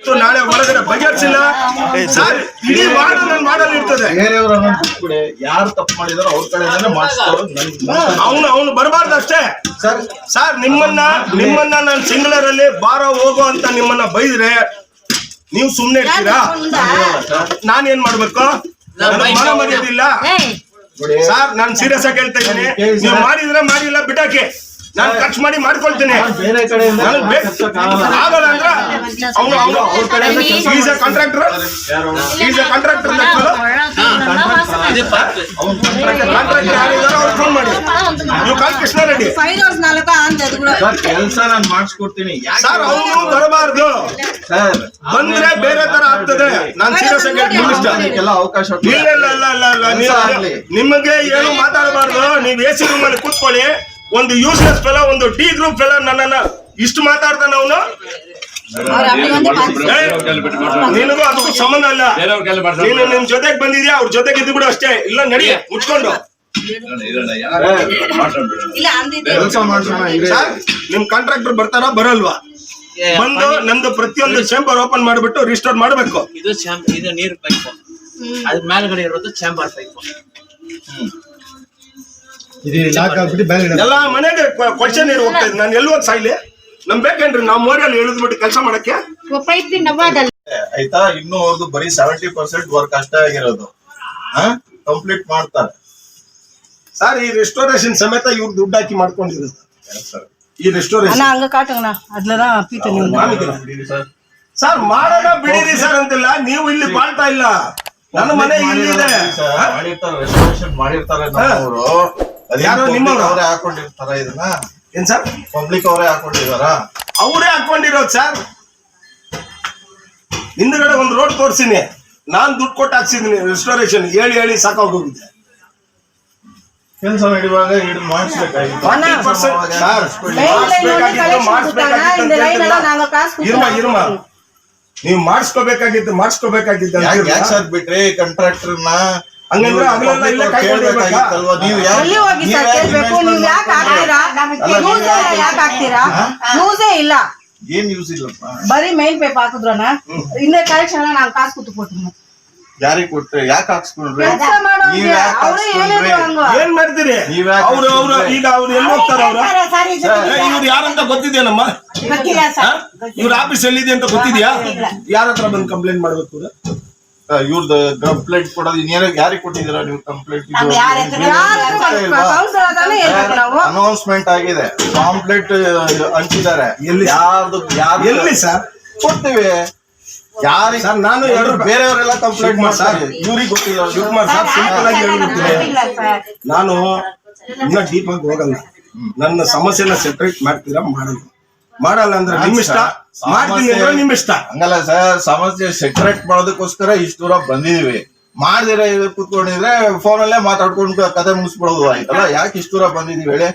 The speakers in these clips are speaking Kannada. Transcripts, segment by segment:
ನಾಳೆ ಒಳಗಡೆ ಬಗೆಹರಿಸಿಲ್ಲ. ಸರ್. ಇಡೀ ವಾರ್ಡ್ ನನ್ನ ಮಾಡಲ್ ಇರ್ತದೆ. ಯಾರು ತಪ್ಪು ಮಾಡಿದಾರೋ ಅವ್ರ ಕಡೆಯಿಂದಾನೆ ಮಾಡಿಸ್ತಾರೆ ಅವನು ಅವನು ಬರಬಾರ್ದು ಅಷ್ಟೇ. ಸರ್. ಸರ್ ನಿಮ್ಮನ್ನ ನಿಮ್ಮನ್ನ ನಾನು ಸಿಂಗ್ಲರ್ ಅಲ್ಲಿ ಬಾರ ಹೋಗು ಅಂತ ನಿಮ್ಮನ್ನ ಬೈದ್ರೆ ನೀವು ಸುಮ್ನೆ ಇರ್ತೀರಾ? ನಾನೇನ್ ಮಾಡ್ಬೇಕು? ಮನ ಮರ್ಯಾದಿಲ್ಲ ಸರ್ ನಾನು ಸೀರಿಯಸ್ ಆಗಿ ಹೇಳ್ತಾ ಇದ್ದೀನಿ. ನೀವು ಮಾಡಿದ್ರೆ ಮಾಡಿಲ್ಲ ಬಿಡಾಕೆ ನಾನು ಖರ್ಚು ಮಾಡಿ ಮಾಡ್ಕೊಳ್ತೀನಿ. ಬೇರೆ ಕಡೆಯಿಂದ ಆಗಲ್ಲ ಅಂದ್ರೆ ಅವನು ಅವನು ಅವ್ರ ಕಡೆ is a contractor is a contractor contractor ಯಾರಿದಾರೋ ಅವ್ರು ಫೋನ್ ಮಾಡಿ. ನೀವು ಕಾಲ್ ಕೃಷ್ಣ ರೆಡ್ಡಿ. ಕೆಲಸ ನಾನು ಮಾಡಿಸ್ಕೊಡ್ತೀನಿ. ಸರ್ ಅವನು ಬರಬಾರ್ದು. ಸರ್ ಬಂದ್ರೆ ಬೇರೆ ತರ ಆಗ್ತದೆ. ನಾನು ಸೀರಿಯಸ್ ಆಗಿ. ಎಲ್ಲ ಅವಕಾಶ ಇಲ್ಲ ಇಲ್ಲ ಇಲ್ಲ ನಿಮಗೆ ಏನು ಮಾತಾಡಬಾರ್ದು. ನೀವು ಎ ಸಿ ರೂಮ್ ಅಲ್ಲಿ ಕೂತ್ಕೊಳ್ಳಿ. ಒಂದು ಯೂಸ್ಲೆಸ್ ಫೆಲ ಒಂದು ಡಿ ಗ್ರೂಪ್ ಫೆಲ ನನ್ನನ್ನ ಇಷ್ಟು ಮಾತಾಡ್ತಾನ ಅವನು? ನಿನಗೂ ಅದಕ್ಕೂ ಸಂಬಂಧ ಅಲ್ಲ ನೀನು ನಿಮ್ ಜೊತೆಗೆ ಬಂದಿದ್ಯಾ? ಅವ್ರ ಜೊತೆಗೆ ಇದ್ದು ಬಿಡು ಅಷ್ಟೇ. ಇಲ್ಲ ನಡಿ ಮುಚ್ಕೊಂಡು. ಇಲ್ಲ ಅಂದಿದ್ದೆ. ಕೆಲಸ ಮಾಡ್ಸೋಣ ಇರಿ. ಸರ್ ನಿಮ್ ಕಾಂಟ್ರಾಕ್ಟರ್ ಬರ್ತಾರ ಬರಲ್ವಾ? ಬಂದು ನಮ್ದು ಪ್ರತಿಯೊಂದು ಚೇಂಬರ್ ಓಪನ್ ಮಾಡ್ಬಿಟ್ಟು ರಿಸ್ಟೋರ್ ಮಾಡ್ಬೇಕು. ಇದು ಚಾಂಪ್ ಇದು ನೀರು ಪೈಪ್. ಅದ್ ಮೇಲ್ಗಡೆ ಇರೋದು ಚೇಂಬರ್ ಪೈಪ್ ಎಲ್ಲಾ ಮನೆಗೆ ಕೊಡ್ಸೆ ನೀರು ಹೋಗ್ತಾ ಇದ್ದೀನಿ ನಾನು ಎಲ್ಲಿ ಒಂದು ಸಾಯ್ಲಿ? ನಮ್ ಬೇಕೇನ್ರಿ? ನಾವ್ ಮೋರಿಯಲ್ಲಿ ಇಳಿದ್ಬಿಟ್ಟು ಕೆಲಸ ಮಾಡಕ್ಕೆ? ಆಯ್ತಾ? ಇನ್ನು ಅವ್ರದ್ದು ಬರೀ ಸೆವೆಂಟಿ ಪರ್ಸೆಂಟ್ ವರ್ಕ್ ಅಷ್ಟೇ ಆಗಿರೋದು. ಕಂಪ್ಲೀಟ್ ಮಾಡ್ತಾರೆ. ಸರ್ ಈ ರೆಸ್ಟೋರೇಷನ್ ಸಮೇತ ಇವ್ರು ದುಡ್ಡು ಹಾಕಿ ಮಾಡ್ಕೊಂಡಿರೋದು. ಈ ರೆಸ್ಟೋರೇಷನ್ ಅಣ್ಣ ಹಂಗ ಪೀತ ಸರ್ ಸರ್ ಮಾಡೋಣ ಬಿಡಿರಿ ಸರ್ ಅಂತಿಲ್ಲ. ನೀವು ಇಲ್ಲಿ ಮಾಡ್ತಾ ಇಲ್ಲ. ನನ್ನ ಮನೆ ಇಲ್ಲಿದೆ. ಇದೆ ಮಾಡಿರ್ತಾರೆ ರೆಸ್ಟೋರೇಷನ್ ಮಾಡಿರ್ತಾರೆ ಅದ್ಯಾರೋ ನಿಮ್ಮ ಅವರೇ ಹಾಕೊಂಡಿರ್ತಾರ ಇದನ್ನ? ಏನ್ ಸರ್? ಪಬ್ಲಿಕ್ ಅವರೇ ಹಾಕೊಂಡಿದಾರ ಅವರೇ ಹಾಕೊಂಡಿರೋದು ಸರ್. ಹಿಂದ್ಗಡೆ ಒಂದು ರೋಡ್ ತೋರಿಸಿನಿ. ನಾನ್ ದುಡ್ಡು ಕೊಟ್ಟು ಹಾಕ್ಸಿದೀನಿ ರೆಸ್ಟೋರೇಷನ್ ಹೇಳಿ ಹೇಳಿ ಸಾಕಾಗೋಗಿದೆ ಕೆಲಸ ಮಾಡುವಾಗ ಹಿಡಿದು ಮಾಡಿಸ್ಬೇಕಾಗಿತ್ತು ನೀವು ಮಾಡಿಸ್ಕೋಬೇಕಾಗಿತ್ತು ಮಾಡಿಸ್ಕೋಬೇಕಾಗಿತ್ತು ಬಿಟ್ರಿ ಕಾಂಟ್ರಾಕ್ಟರ್ನ ನೀವು ಇಲ್ಲೇ ಯಾಕೆ-? ಹಾಕ್ತೀರಾ? ಯಾಕೆ- ಹಾಕ್ತೀರಾ? ಯೂಸೇ ಏನ್ ಯೂಸ್ ಇಲ್ಲಪ್ಪ ಬರೀ ಮೇಲ್ ಪೇಪ್ ಹಾಕಿದ್ರನ? ಇನ್ನೇ ಕಲೆಕ್ಷನ್ ನಾನು ಕಾಸು ಕೂತು ಕೊಟ್ಟಿನಿ ಯಾರಿಗ್ ಕೊಟ್ರೆ? ಯಾಕೆ ಹಾಕ್ಸ್ಕೊಂಡ್ರಿ? ನೀವ್ ಯಾಕೆ ಏನ್ ಮಾಡ್ತೀರಿ? ಅವ್ರು ಅವ್ರು ಈಗ ಅವ್ರು ಎಲ್ಲಿ ಹೋಗ್ತಾರ ಅವ್ರು? ಇವ್ರು ಯಾರಂತ ಸರ್. ಇವ್ರ ಆಫೀಸ್ ಎಲ್ಲಿದೆ ಅಂತ ಗೊತ್ತಿದ್ಯಾ? ಯಾರ ಹತ್ರ ಬಂದು ಕಂಪ್ಲೇಂಟ್ ಮಾಡ್ಬೇಕು? ಇವ್ರದ್ದು ಕಂಪ್ಲೇಂಟ್ ಕೊಡೋದು ಇನ್ನೇನೋ ಯಾರಿಗೆ ಕೊಟ್ಟಿದ್ದೀರಾ ನೀವು ಕಂಪ್ಲೇಂಟ್ ಅನೌನ್ಸ್ಮೆಂಟ್ ಆಗಿದೆ. ಕಾಂಪ್ಲೇಂಟ್ ಹಂಚಿದ್ದಾರೆ. ಎಲ್ಲಿ? ಯಾರ್ದು ಯಾರು ಎಲ್ಲಿ ಸರ್? ಕೊಡ್ತೀವಿ. ಯಾರಿಗೆ ಸರ್, ನಾನು ಎರಡು ಬೇರೆಯವರೆಲ್ಲ ಕಂಪ್ಲೇಂಟ್. ಮಾಡ್ತಾರೆ. ಇವ್ರಿಗೆ ಗೊತ್ತಿಲ್ಲ. ಶಿವಕುಮಾರ್ ಸರ್ ಸಿಂಪಲ್ ಆಗಿ ಹೇಳ್ಬಿಡ್ತೀನಿ. ನಾನು ಇನ್ನ ಡೀಪ್ ಆಗಿ ಹೋಗಲ್ಲ. ನನ್ನ ಸಮಸ್ಯೆನ ಸೆಪರೇಟ್ ಮಾಡ್ತೀರಾ ಮಾಡಲ್ಲ ಮಾಡಲ್ಲ ಅಂದ್ರೆ ನಿಮ್ ಇಷ್ಟ. ಮಾಡ್ತೀನಿ ಅಂದ್ರೆ ನಿಮ್ ಇಷ್ಟ ಹಂಗಲ್ಲ ಸರ್ ಸಮಸ್ಯೆ ಸೆಕ್ರೆಟ್ ಮಾಡೋದಕ್ಕೋಸ್ಕರ ಇಷ್ಟು ದೂರ ಬಂದಿದೀವಿ. ಮಾಡ್ದಿರ ಕೂತ್ಕೊಂಡಿದ್ರೆ ಫೋನ್ ಅಲ್ಲೇ ಮಾತಾಡ್ಕೊಂಡು ಕತೆ ಮುಗಿಸ್ಬಿಡೋದು ಆಯ್ತಲ್ಲ? ಯಾಕೆ ಇಷ್ಟು ದೂರ ಬಂದಿದೀವಿ ಹೇಳಿ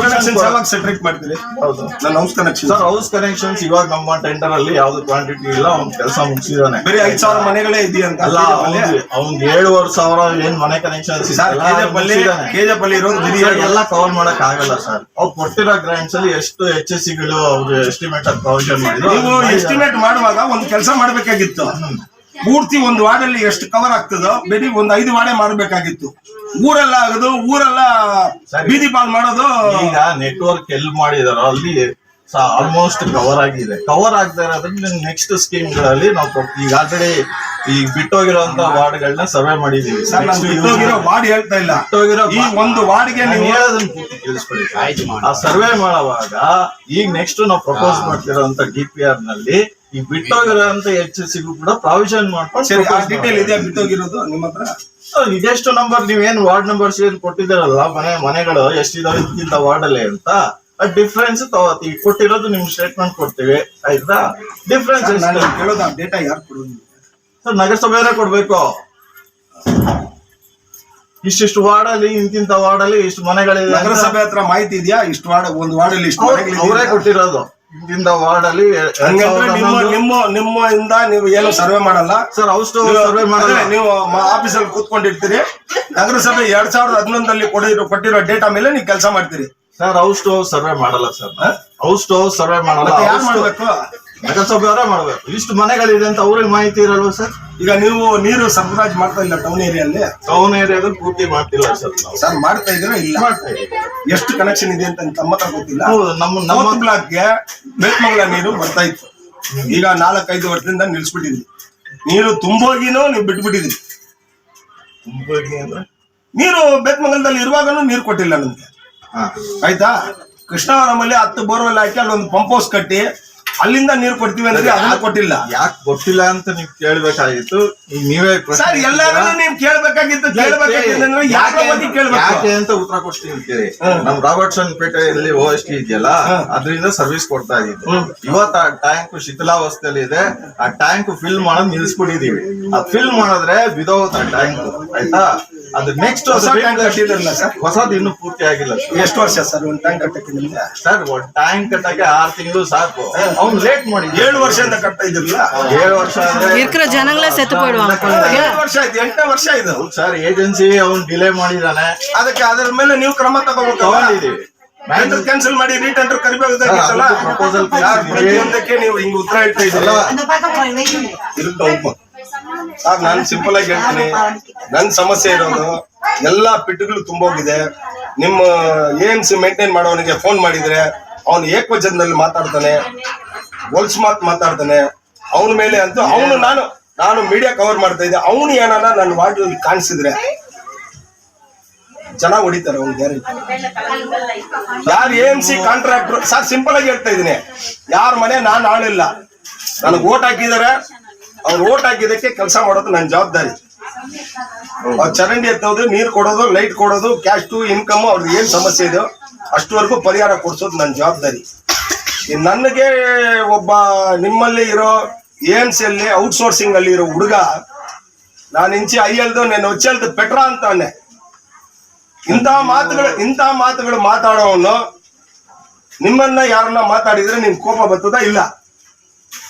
ಕನೆಕ್ಷನ್ ಸೆಪರೇಟ್ ಮಾಡ್ತೀರಿ? ಹೌದು. ನನ್ನ house connection sir house connections ಇವಾಗ ನಮ್ಮ ಟೆಂಡರ್ ಅಲ್ಲಿ ಯಾವ್ದು ಕ್ವಾಂಟಿಟಿ ಇಲ್ಲ ಅವ್ನ್ ಕೆಲಸ ಮುಗಿಸಿದಾನೆ. ಬರೀ ಐದ್ ಸಾವಿರ ಮನೆಗಳೇ ಇದೆಯಂತ ಅಲ್ಲ ಅವ್ನ್ ಏಳುವರೆ ಸಾವಿರ ಏನ್ ಮನೆ ಕನೆಕ್ಷನ್ಸ್ ಸರ್ ಕೆಜೆಪಲ್ಲಿ ಬರೀ ಎಲ್ಲ ಕವರ್ ಮಾಡಕ್ ಆಗಲ್ಲ ಸರ್ ಅವ್ರು ಕೊಟ್ಟಿರೋ ಗ್ರಾಂಟ್ಸ್ ಅಲ್ಲಿ ಎಷ್ಟು ಎಚ್ ಎಸ್ ಸಿಗಳು ಅವ್ರು ಎಸ್ಟಿಮೇಟ್ ಆಗಿ ಪ್ರೊವಿಷನ್ ಮಾಡಿದ್ರು ನೀವು ಎಸ್ಟಿಮೇಟ್ ಮಾಡುವಾಗ ಒಂದ್ ಕೆಲಸ ಮಾಡ್ಬೇಕಾಗಿತ್ತು. ಪೂರ್ತಿ ಒಂದು ವಾರ್ಡಲ್ಲಿ ಎಷ್ಟು ಕವರ್ ಆಗ್ತದೋ ಬೇಬಿ ಒಂದು ಐದು ವಾರ್ಡೆ ಮಾಡಬೇಕಾಗಿತ್ತು. ಊರೆಲ್ಲ ಆಗದು ಊರೆಲ್ಲ ಬೀದಿ ಪಾಲ್ ಮಾಡೋದು. ಈಗ ನೆಟ್ವರ್ಕ್ ಎಲ್ ಮಾಡಿದಾರೋ ಅಲ್ಲಿ ಆಲ್ಮೋಸ್ಟ್ ಕವರ್ ಆಗಿದೆ. ಕವರ್ ಆಗ್ತಾ ಇರೋದ್ರಿಂದ ನೆಕ್ಸ್ಟ್ ಸ್ಕೀಮ್ಗಳಲ್ಲಿ ನಾವು ಈಗ ಆಲ್ರೆಡಿ ಈಗ ಬಿಟ್ಟೋಗಿರೋಂತ ವಾರ್ಡ್ ಗಳನ್ನ ಸರ್ವೆ ಮಾಡಿದೀವಿ. ಸರ್ ನಾನು ಬಿಟ್ಟೋಗಿರೋ ವಾರ್ಡ್ ಹೇಳ್ತಾ ಇಲ್ಲ. ಬಿಟ್ಟೋಗಿರೋ ಈ ಒಂದು ವಾರ್ಡ್ಗೆ ನಾನು ನೀವು ಹೇಳೋದನ್ನ ಪೂರ್ತಿ ಕೇಳಿಸ್ಕೊಳ್ಳಿ ಆ ಸರ್ವೆ ಮಾಡುವಾಗ ಈಗ ನೆಕ್ಸ್ಟ್ ನಾವು ಪ್ರಪೋಸ್ ಮಾಡ್ತಿರೋಂತ ಡಿ ಪಿ ಆರ್ನಲ್ಲಿ ಈ ಬಿಟ್ಟೋಗಿರೋಂತ ಎಚ್ ಎಸ್ ಸಿಗೂ ಕೂಡ ಪ್ರಾವಿಷನ್ ಮಾಡ್ಕೊಂಡು ಆ ಡೀಟೇಲ್. ಇದೆಯಾ ಬಿಟ್ಟೋಗಿರೋದು ನಿಮ್ಮ ಹತ್ರ? ಇದೆಷ್ಟು ನಂಬರ್ ನೀವೇನ್ ವಾರ್ಡ್ ನಂಬರ್ಸ್ ಏನ್ ಕೊಟ್ಟಿದ್ದೀರಲ್ಲ ಮನೆ ಮನೆಗಳು ಎಷ್ಟಿದಾವೆ ಇಂಥ ವಾರ್ಡ್ ಅಲ್ಲಿ ಅಂತ ಆ ಡಿಫ್ರೆನ್ಸ್ ತಗೋತೀವಿ ಕೊಟ್ಟಿರೋದು ನಿಮ್ ಸ್ಟೇಟ್ಮೆಂಟ್ ಕೊಡ್ತೀವಿ ಆಯ್ತಾ? ಡಿಫ್ರೆನ್ಸ್ ಕೇಳೋದು ಆ ಡೇಟಾ ಯಾರು ಕೊಡೋದು? ಸರ್ ನಗರಸಭೆಯವರೇ ಕೊಡ್ಬೇಕು. ಇಷ್ಟಿಷ್ಟು ವಾರ್ಡ್ ಅಲ್ಲಿ ಇಂತಿಂತ ವಾರ್ಡ್ ಅಲ್ಲಿ ಇಷ್ಟು ಮನೆಗಳಿದೆ ನಗರಸಭೆ ಹತ್ರ ಮಾಹಿತಿ ಇದೆಯಾ? ಇಷ್ಟು ವಾರ್ಡ್ ಒಂದು ವಾರ್ಡಲ್ಲಿ ಇಷ್ಟು ಅವ್ರ್- ಮನೆಗಳಿದೆಯಾ? ಅವರೇ ಕೊಟ್ಟಿರೋದು. ಇಂತಿಂತ ವಾರ್ಡ್ ಅಲ್ಲಿ ಹಂಗಂದ್ರೆ ನಿಮ್ಮ ನಿಮ್ಮ ನಿಮ್ಮ ಇಂದ ನೀವು ಏನು ಸರ್ವೆ ಮಾಡಲ್ಲ. ಸರ್ ಹೌಸ್ ನೀವು- ಸರ್ವೆ ಮಾಡಲ್ಲ. ನೀವು ಆಫೀಸಲ್ಲಿ ಕೂತ್ಕೊಂಡಿರ್ತೀರಿ. ನಗರಸಭೆ ಎರಡ್ ಸಾವಿರದ ಹದಿನೊಂದಲ್ಲಿ ಕೊಡಿರೋ ಕೊಟ್ಟಿರೋ ಡೇಟಾ ಮೇಲೆ ನೀವು ಕೆಲಸ ಮಾಡ್ತೀರಿ. ಸರ್ ಹೌಸ್ ಟು ಸರ್ವೆ ಮಾಡಲ್ಲ ಸರ್. ಹೌಸ್ ಟು ಸರ್ವೆ ಮಾಡಲ್ಲ. ಯಾರು ಮಾಡ್ಬೇಕು? ನಗರಸಭೆಯವರೇ ಮಾಡಬೇಕು. ಇಷ್ಟು ಮನೆಗಳಿದೆ ಅಂತ ಅವ್ರಿಗೆ ಮಾಹಿತಿ ಇರಲ್ವಾ ಸರ್? ಈಗ ನೀವು ನೀರು ಸರಬರಾಜು ಮಾಡ್ತಾ ಇಲ್ಲ ಟೌನ್ ಏರಿಯಲ್ಲಿ ಟೌನ್ ಏರಿಯಾದಲ್ಲಿ ಪೂರ್ತಿ ಮಾಡ್ತಿಲ್ಲ ಸರ್ ನಾವು. ಸರ್ ಮಾಡ್ತಾ ಇದ್ರೆ ಇಲ್ಲ. ಮಾಡ್ತಾ ಇದ್ದೀವಿ. ಎಷ್ಟು ಕನೆಕ್ಷನ್ ಇದೆ ಅಂತ ತಮ್ಮ ಹತ್ರ ಗೊತ್ತಿಲ್ಲ. ಹೌದು ನಮ್ಮ ನಮ್ಮ ನಮ್ಮ ಬ್ಲಾಕ್ಗೆ ಬೆಳ್ಮಂಗ್ಲ ನೀರು ಬರ್ತಾ ಇತ್ತು. ಈಗ ನಾಲ್ಕೈದು ವರ್ಷದಿಂದ ನಿಲ್ಸ್ಬಿಟ್ಟಿದ್ವಿ. ನೀರು ತುಂಬೋಗಿನೂ ನೀವು ಬಿಟ್ಬಿಟ್ಟಿದ್ರಿ. ತುಂಬಿ ಅಂದ್ರೆ? ನೀರು ಬೇತ್ಮಂಗಲದಲ್ಲಿ ಇರುವಾಗನೂ ನೀರು ಕೊಟ್ಟಿಲ್ಲ ನಮ್ಗೆ. ಹಾ. ಆಯ್ತಾ? ಕೃಷ್ಣವರಮಲ್ಲಿ ಹತ್ತು ಬೋರ್ವೆಲ್ ಹಾಕಿ ಅಲ್ಲೊಂದು ಪಂಪ್ ಹೌಸ್ ಕಟ್ಟಿ ಅಲ್ಲಿಂದ ನೀರು ಕೊಡ್ತೀವಿ ಅಂದ್ರೆ ಅದನ್ನ ಕೊಟ್ಟಿಲ್ಲ. ಯಾಕೆ ಗೊತ್ತಿಲ್ಲ ಅಂತ ನೀವು ಕೇಳ್ಬೇಕಾಗಿತ್ತು. ಈಗ ನೀವೇ ಪ್ರಶ್ನೆ ಸರ್ ನೀವು ಕೇಳ್ಬೇಕಾಗಿತ್ತು ಯಾಕೆ ಯಾಕೆ ಅಂತ ಉತ್ತರ ಕೊಡ್ತೀನಿ ಕೇಳಿ. ನಮ್ ರಾಬರ್ಟ್ಸನ್ ಪೇಟೆಯಲ್ಲಿ ಓ ಎಸ್ ಟಿ ಇದೆಯಲ್ಲ ಅದರಿಂದ ಸರ್ವಿಸ್ ಕೊಡ್ತಾ ಇದ್ದೀವಿ ಇವತ್ತು ಆ ಟ್ಯಾಂಕ್ ಶಿಥಿಲಾವಸ್ಥೆಯಲ್ಲಿ ಇದೆ. ಆ ಟ್ಯಾಂಕ್ ಫಿಲ್ ಮಾಡೋದ್ ನಿಲ್ಸ್ಬಿಟ್ಟಿದೀವಿ ಆ ಫಿಲ್ ಮಾಡಿದ್ರೆ ವಿಧೌತ್ ಆ ಟ್ಯಾಂಕ್ ಆಯ್ತಾ? ಅದು ನೆಕ್ಸ್ಟ್ ಹೊಸ ಟ್ಯಾಂಕ್ ಕಟ್ಟಿದ್ರಲ್ಲ ಸರ್? ಹೊಸದು ಇನ್ನೂ ಪೂರ್ತಿ ಆಗಿಲ್ಲ ಎಷ್ಟು ವರ್ಷ ಸರ್ ಒಂದು ಟ್ಯಾಂಕ್ ಕಟ್ಟಕ್ಕೆ ಸರ್ ಒಂದ್ ಟ್ಯಾಂಕ್ ಕಟ್ಟಕ್ಕೆ ಆರ್ ತಿಂಗಳು ಸಾಕು. ಲೇಟ್ ಮಾಡಿ ಏಳು ವರ್ಷದಿಂದ ಕಟ್ತಾ ಇದ್ರಲ್ಲ ಏಳು ವರ್ಷ ಅಂದ್ರೆ இருக்கிற ஜனங்களே செத்து போயிடுவாங்க ಏಳು ವರ್ಷ ಆಯ್ತು ಎಂಟನೇ ವರ್ಷ ಇದು ಸರ್ ಏಜೆನ್ಸಿ ಅವ್ನು ಡಿಲೇ ಮಾಡಿದಾನೆ ಅದಕ್ಕೆ ಅದರ ಮೇಲೆ ನೀವು ಕ್ರಮ ತಗೋಬೇಕು ತಗೊಂಡಿದೀವಿ ಟೆಂಡರ್ ಕ್ಯಾನ್ಸಲ್ ಮಾಡಿ ರೀಟೆಂಡರ್ ಕರಿಬೇಕಾಗಿತ್ತಲ್ಲ ಅದಕ್ಕೆ proposal ಯಾರ್ ಕಳ್ಸಿದ್ದೀವಿ. ಪ್ರತಿಯೊಂದಕ್ಕೆ ನೀವು ಹಿಂಗ್ ಉತ್ತರ ಹೇಳ್ತಾ ಇದ್ದೀರಲ್ಲ அந்த பக்கம் போய் வெயிலுங்க ಇರುತ್ತೆ ಉಪ್ಪು ಸರ್ ನಾನು ಸಿಂಪಲ್ ಆಗಿ ಹೇಳ್ತೀನಿ ನನ್ ಸಮಸ್ಯೆ ಇರೋದು ಎಲ್ಲಾ ಪಿಟ್ಟುಗಳು ತುಂಬೋಗಿದೆ ನಿಮ್ಮ ಎ ಎಂ ಸಿ ಮೇಂಟೈನ್ ಮಾಡೋನಿಗೆ ಫೋನ್ ಮಾಡಿದ್ರೆ ಅವನು ಏಕವಚನದಲ್ಲಿ ಮಾತಾಡ್ತಾನೆ ಹೊಲ್ಸ್ ಮಾತ್ ಮಾತಾಡ್ತಾನೆ. ಅವನ ಮೇಲೆ ಅಂತೂ ಅವನು ನಾನು ನಾನು ಮೀಡಿಯಾ ಕವರ್ ಮಾಡ್ತಾ ಇದ್ದೆ. ಅವನು ಏನಾನ ನನ್ನ ವಾರ್ಡ್ ಕಾಣಿಸಿದ್ರೆ. ಜನ ಹೊಡಿತಾರೆ ಅವ್ನು ಗ್ಯಾರಂಟಿ ಯಾರು A M C contractor sir simple ಆಗಿ ಹೇಳ್ತಾ ಇದೀನಿ ಯಾರ ಮನೆ ನಾನು ಆಳಿಲ್ಲ. ನನಗೆ ಓಟ್ ಹಾಕಿದಾರೆ. ಅವ್ರು ಓಟ್ ಹಾಕಿದಕ್ಕೆ ಕೆಲಸ ಮಾಡೋದು ನನ್ನ ಜವಾಬ್ದಾರಿ. ಅವ್ರು ಚರಂಡಿ ಎತ್ತೋದು, ನೀರು ಕೊಡೋದು ಲೈಟ್ ಕೊಡೋದು ಕ್ಯಾಶ್ ಟು ಇನ್ಕಮ್ ಅವ್ರದ್ದು ಏನ್ ಸಮಸ್ಯೆ ಇದೆಯೋ ಅಷ್ಟುವರೆಗೂ ಪರಿಹಾರ ಕೊಡ್ಸೋದು ನನ್ನ ಜವಾಬ್ದಾರಿ. ನನಗೆ ಒಬ್ಬ ನಿಮ್ಮಲ್ಲಿ ಇರೋ ಏಮ್ಸ್ ಅಲ್ಲಿ ಔಟ್ಸೋರ್ಸಿಂಗ್ ಅಲ್ಲಿ ಇರೋ ಹುಡುಗ, ನಾನು ಇಂಚಿ ಐಯಲ್ದು ನಾನು ಒಚ್ಚಲ್ದು ಪೆಟ್ರಾ ಅಂತಾನೆ. ಇಂಥ ಮಾತುಗಳು ಇಂಥ ಮಾತುಗಳು ಮಾತಾಡೋವನು ನಿಮ್ಮನ್ನ ಯಾರನ್ನ ಮಾತಾಡಿದ್ರೆ ನಿಮ್ ಕೋಪ ಬರ್ತದ ಇಲ್ಲ?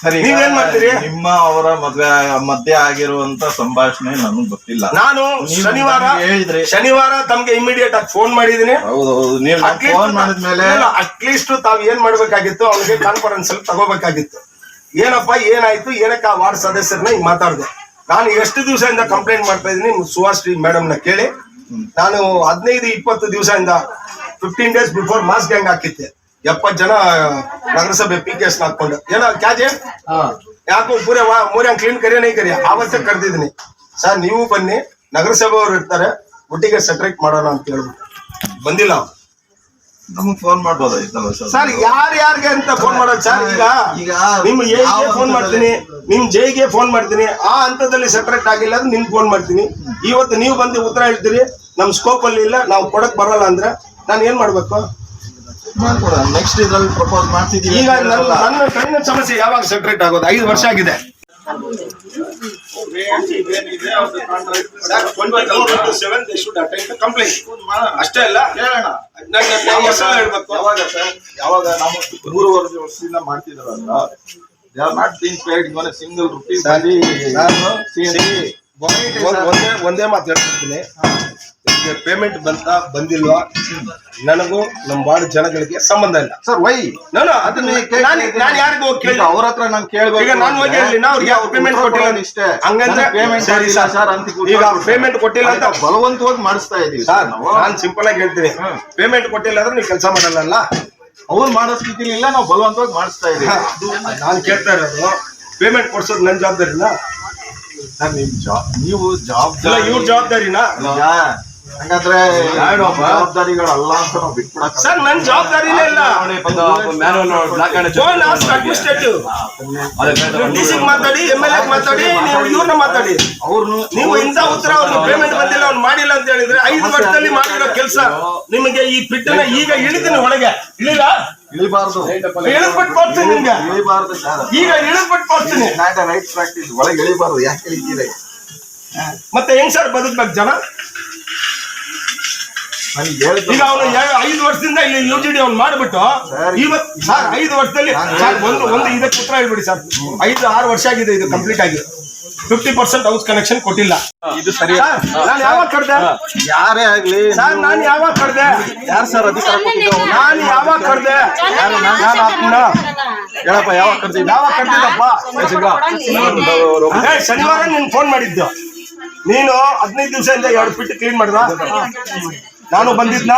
ಸರಿ ನೀವೇನ್ ಮಾಡ್ತೀರಿ? ನಿಮ್ಮ ಅವರ ಮದ್ವೆ ಮಧ್ಯೆ ಆಗಿರುವಂತ ಸಂಭಾಷಣೆ ನನಗೆ ಗೊತ್ತಿಲ್ಲ. ನಾನು ಶನಿವಾರ ಹೇಳಿದ್ರೆ. ಶನಿವಾರ ತಮ್ಗೆ ಇಮಿಡಿಯೇಟ್ ಆಗಿ ಫೋನ್ ಮಾಡಿದೀನಿ. ಹೌದು ಹೌದು ನೀವು ಫೋನ್ ಮಾಡಿದ್ಮೇಲೆ ಅಟ್ಲೀಸ್ಟ್ ತಾವ್ ಏನ್ ಮಾಡ್ಬೇಕಾಗಿತ್ತು ಅವ್ನಿಗೆ ಕಾನ್ಫರೆನ್ಸ್ ಅಲ್ಲಿ ತಗೋಬೇಕಾಗಿತ್ತು. ಏನಪ್ಪ ಏನಾಯ್ತು ಏನಕ್ಕೆ ಆ ವಾರ್ಡ್ ಸದಸ್ಯರನ್ನ ಈಗ ಮಾತಾಡ್ದೆ? ನಾನು ಎಷ್ಟು ದಿವಸದಿಂದ ಕಂಪ್ಲೇಂಟ್ ಮಾಡ್ತಾ ಇದೀನಿ ಸುಹಾಶ್ರೀ ಮೇಡಮ್ನ ಕೇಳಿ. ನಾನು ಹದಿನೈದು ಇಪ್ಪತ್ತು ದಿವಸದಿಂದ fifteen days before mass gang ಹಾಕಿದ್ದೆ. ಎಪ್ಪತ್ತು ಜನ ನಗರಸಭೆ ಪಿ ಕೆ ಎಸ್ ಹಾಕೊಂಡು ಏನೋ ಕ್ಯಾಜೆ ಯಾಕೋ ಪೂರೇ ಮೂರ್ಯಾಂಗ್ ಕ್ಲೀನ್ ಕರಿಯೋ ನೈ ಕರಿಯ ಆವತ್ತೇ ಕರೆದಿದ್ದೀನಿ ಸರ್ ನೀವು ಬನ್ನಿ. ನಗರಸಭೆ ಅವ್ರು ಇರ್ತಾರೆ. ಒಟ್ಟಿಗೆ ಸೆಟ್ರೇಟ್ ಮಾಡೋಣ ಅಂತ ಹೇಳ್ಬಿಟ್ಟು. ಬಂದಿಲ್ಲ ಅವ್ರು. ನಮ್ಗೆ ಫೋನ್ ಮಾಡ್ಬೋದಾಯ್ತಲ್ಲ ಸರ್? ಯಾರ್ ಯಾರಿಗೆ ಅಂತ ಫೋನ್ ಮಾಡೋದು? ಸರ್ ಈಗ ಈಗ ನಿಮ್ ಯಾವ ಫೋನ್ ಮಾಡ್ತೀನಿ. ನಿಮ್ ಜೈಗೆ ಫೋನ್ ಮಾಡ್ತೀನಿ. ಆ ಹಂತದಲ್ಲಿ ಸೆಪರೇಟ್ ಆಗಿಲ್ಲ ಅಂದ್ರೆ ನಿಮ್ಗೆ ಫೋನ್ ಮಾಡ್ತೀನಿ. ಇವತ್ತು ನೀವು ಬಂದು ಉತ್ತರ ಹೇಳ್ತೀರಿ. ನಮ್ ಸ್ಕೋಪ್ ಅಲ್ಲಿ ಇಲ್ಲ. ನಾವು ಕೊಡಕ್ ಬರಲ್ಲ ಅಂದ್ರೆ ನಾನು ಏನ್ ಮಾಡ್ಬೇಕು? ಮಾಡ್ಕೊಡೋಣ. ನೆಕ್ಸ್ಟ್ ಇದ್ರಲ್ಲಿ ಪ್ರಪೋಸ್ ಮಾಡ್ತಿದ್ದೀವಿ ಈಗ ಅಂತ ನನ್ನ ಹೇಳಲ್ಲ. ನನ್ನ ಕಣ್ಣಿನ ಸಮಸ್ಯೆ ಯಾವಾಗ ಸೆಪರೇಟ್ ಆಗೋದು? ಐದು ವರ್ಷ ಆಗಿದೆ. ಅಷ್ಟೇ ಅಲ್ಲ ಹೇಳೋಣ ಯಾವಾಗ ಸರ್ ಯಾವಾಗ ನಾವು ಮೂರುವರೆ ವರ್ಷದಿಂದ ಮಾಡ್ತಿದ್ರಲ್ಲ they are not been paid even single rupees ಅಲ್ಲಿ ನಾನು CNC. ಒಂದ್- ಒಂದೇ ಒಂದೇ ಮಾತು ಹೇಳ್ತಿರ್ತೀನಿ ನಿಮ್ಗೆ ಪೇಮೆಂಟ್ ಬಂತ ಬಂದಿಲ್ವಾ? ನನಗೂ ನಮ್ಮ ಬಾಡ ಜನಗಳಿಗೆ ಸಂಬಂಧ ಇಲ್ಲ. ಸರ್ ವೈ ನಾನು ಅದನ್ನ ನಾನು ನಾನು ಯಾರಿಗೂ ಕೇಳಿ ಅವ್ರ ಹತ್ರ ನಾನು ಕೇಳಬೇಕು ಈಗ ನಾನು ಹೋಗಿ ಹೇಳಿ ನಾವು ಈಗ ಪೇಮೆಂಟ್ ಕೊಟ್ಟಿಲ್ಲ. ಇಷ್ಟೇ. ಹಂಗಂದ್ರೆ ಪೇಮೆಂಟ್ ಸರಿ ಸರ್. ಅಂತ ಈಗ ಪೇಮೆಂಟ್ ಕೊಟ್ಟಿಲ್ಲ ಅಂತ ಬಲವಂತವಾಗಿ ಮಾಡಿಸ್ತಾ ಇದೀವಿ ಸರ್ ನಾನು ಸಿಂಪಲ್ ಆಗಿ ಹೇಳ್ತೀನಿ. ಪೇಮೆಂಟ್ ಕೊಟ್ಟಿಲ್ಲ ಅಂದ್ರೆ ನೀವು ಕೆಲಸ ಮಾಡಲ್ಲ ಅವ್ರು ಮಾಡೋ ಸ್ಥಿತಿಲಿ ಇಲ್ಲ ನಾವು ಬಲವಂತವಾಗಿ ಮಾಡಿಸ್ತಾ ಇದೀವಿ. ನಾನು ಕೇಳ್ತಾ ಇರೋದು ಪೇಮೆಂಟ್ ಕೊಡ್ಸೋದು ನನ್ನ ಜವಾಬ್ದಾರಿನ? ಸರ್ ನಿಮ್ ಜಾಬ್ ನೀವು ಜಾಬ್ ಇವ್ರ ಜವಾಬ್ದಾರಿನಾ? ಹಂಗಾದ್ರೆ ಯಾರೊಬ್ಬ? ಜವಾಬ್ದಾರಿಗಳಲ್ಲ ಅಂತ ನಾವು ಬಿಟ್ಬಿಡಕ್ ಸರ್ ನನ್ನ ಜವಾಬ್ದಾರಿನೇ ಇಲ್ಲ. ಫೋನ್ ಆಸ್ಕ್ ಅಡ್ಮಿನಿಸ್ಟ್ರೇಟಿವ್ ಡಿಸಿಗ್ ಮಾತಾಡಿ ಎಂ ಎಲ್ ಎ ಮಾತಾಡಿ ನೀವು ಇವ್ರನ್ನ ಮಾತಾಡಿ. ಅವ್ರನ್ನು ನೀವು ಇಂಥ ಉತ್ತರ ಅವ್ರಿಗೆ ಪೇಮೆಂಟ್ ಬಂದಿಲ್ಲ ಅವ್ನು ಮಾಡಿಲ್ಲ ಅಂತ ಹೇಳಿದ್ರೆ ಐದು ವರ್ಷದಲ್ಲಿ ಮಾಡಿರೋ ಕೆಲಸ. ನಿಮಗೆ ಈ ಪಿಟ್ಟನ್ನ ಈಗ ಇಳಿತೀನಿ ಒಳಗೆ. ಇಳಿಲ್ಲ ಇಳಿಬಾರ್ದು. ಇಳಿದ್ಬಿಟ್ಟು ಕೊಡ್ತೀನಿ ನಿಮ್ಗೆ. ಇಳಿಬಾರ್ದು ಸರ್ ಈಗ ಇಳಿದ್ಬಿಟ್ಟು ಕೊಡ್ತೀನಿ. ರೈಟ್ ಪ್ರಾಕ್ಟೀಸ್ ಒಳಗೆ ಇಳಿಬಾರ್ದು. ಯಾಕೆ ಮತ್ತೆ ಹೆಂಗ್ ಸರ್ ಬದುಕ್ಬೇಕು ಜನ? ಈಗ ಅವನು ಐದು ವರ್ಷದಿಂದ ಇಲ್ಲಿ ಯು ಜಿ ಡಿ ಅವ್ನು ಮಾಡಿಬಿಟ್ಟು ಸರ್, ಇವತ್ ಸರ್ ಐದು ವರ್ಷದಲ್ಲಿ ಸರ್ ಒಂದು ಒಂದು ಇದಕ್ಕೆ ಉತ್ತರ ಹೇಳ್ಬಿಡಿ ಸರ್ ಐದು ಆರು ವರ್ಷ ಆಗಿದೆ ಇದು ಕಂಪ್ಲೀಟ್ ಆಗಿ ಫಿಫ್ಟಿ ಪರ್ಸೆಂಟ್ ಹೌಸ್ ಕನೆಕ್ಷನ್ ಕೊಟ್ಟಿಲ್ಲ ಇದು ಸರಿ ನಾನು ಯಾವಾಗ ಕಡ್ದೆ ಯಾರೇ ಆಗ್ಲಿ ಸರ್ ನಾನು ಯಾವಾಗ ಕಡ್ದೆ ಯಾರು ಸರ್ ಅಧಿಕಾರ ಕೊಟ್ಟಿದ್ದು ನಾನು ಯಾವಾಗ ಕಡ್ದೆ ಹೇಳಪ್ಪ ಯಾವಾಗ ಕಡ್ದಿ ಯಾವಾಗ ಏ, ಶನಿವಾರ ನೀನ್ ಫೋನ್ ಮಾಡಿದ್ದು ನೀನು ಹದಿನೈದು ದಿವಸದಿಂದ ಎರಡು ಫಿಟ್ ಕ್ಲೀನ್ ಮಾಡಿದ ನಾನು ಬಂದಿದ್ನ